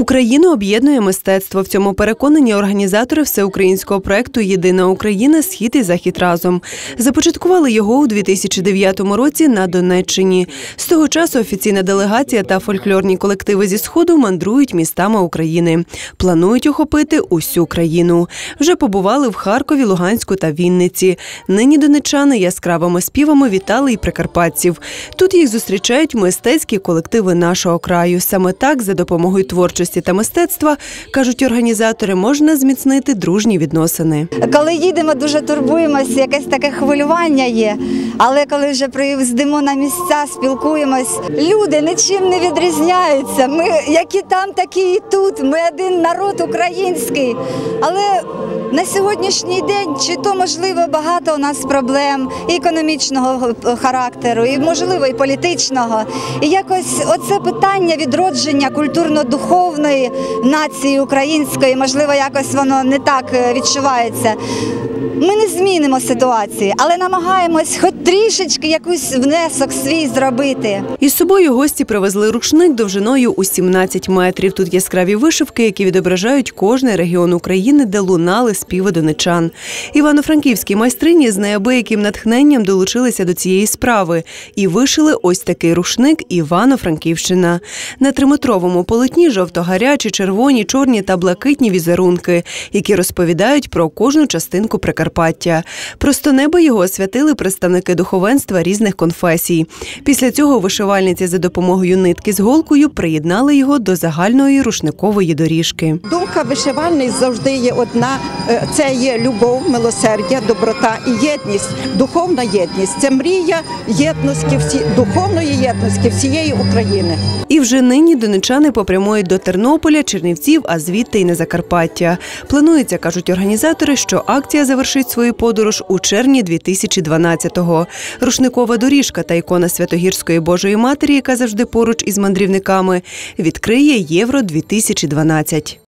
Україну об'єднує мистецтво. В цьому переконані організатори всеукраїнського проекту Єдина Україна Схід і захід разом започаткували його у 2009 році на Донеччині. З того часу офіційна делегація та фольклорні колективи зі сходу мандрують містами України. Планують охопити усю країну. Вже побували в Харкові, Луганську та Вінниці. Нині донечани яскравими співами вітали і прикарпатців. Тут їх зустрічають мистецькі колективи нашого краю. Саме так, за допомогою творчості та мистецтва, кажуть організатори, можна зміцнити дружні відносини. Коли їдемо, дуже турбуємось, якесь таке хвилювання є. Але коли вже приїздимо на місця, спілкуємось, люди нічим не відрізняються. Ми які там, такі і тут. Ми один народ український. Але на сьогоднішній день чи то можливо багато у нас проблем і економічного характеру, і можливо і політичного. І якось оце питання відродження культурно-духовної нації української, можливо, якось воно не так е, відчувається. Ми не змінимо ситуації, але намагаємось хоч трішечки якийсь внесок свій зробити. Із собою гості привезли рушник довжиною у 17 метрів. Тут яскраві вишивки, які відображають кожний регіон України, де лунали співи донечан. Івано-франківські майстрині з неабияким натхненням долучилися до цієї справи і вишили ось такий рушник Івано-Франківщина. На триметровому полотні жовто-гарячі, червоні, чорні та блакитні візерунки, які розповідають про кожну частинку Прикарпаття. Просто небо його освятили представники духовенства різних конфесій. Після цього вишивальниці за допомогою нитки з голкою приєднали його до загальної рушникової доріжки. Думка вишивальниць завжди є одна: Е, це є любов, милосердя, доброта і єдність, духовна єдність. Це мрія єдності всі духовної єдності всієї України. І вже нині донечани попрямують до Тернополя, Чернівців, а звідти й на Закарпаття. Планується, кажуть організатори, що акція завершить свою подорож у червні 2012-го. Рушникова доріжка та ікона Святогірської Божої Матері, яка завжди поруч із мандрівниками, відкриє Євро 2012.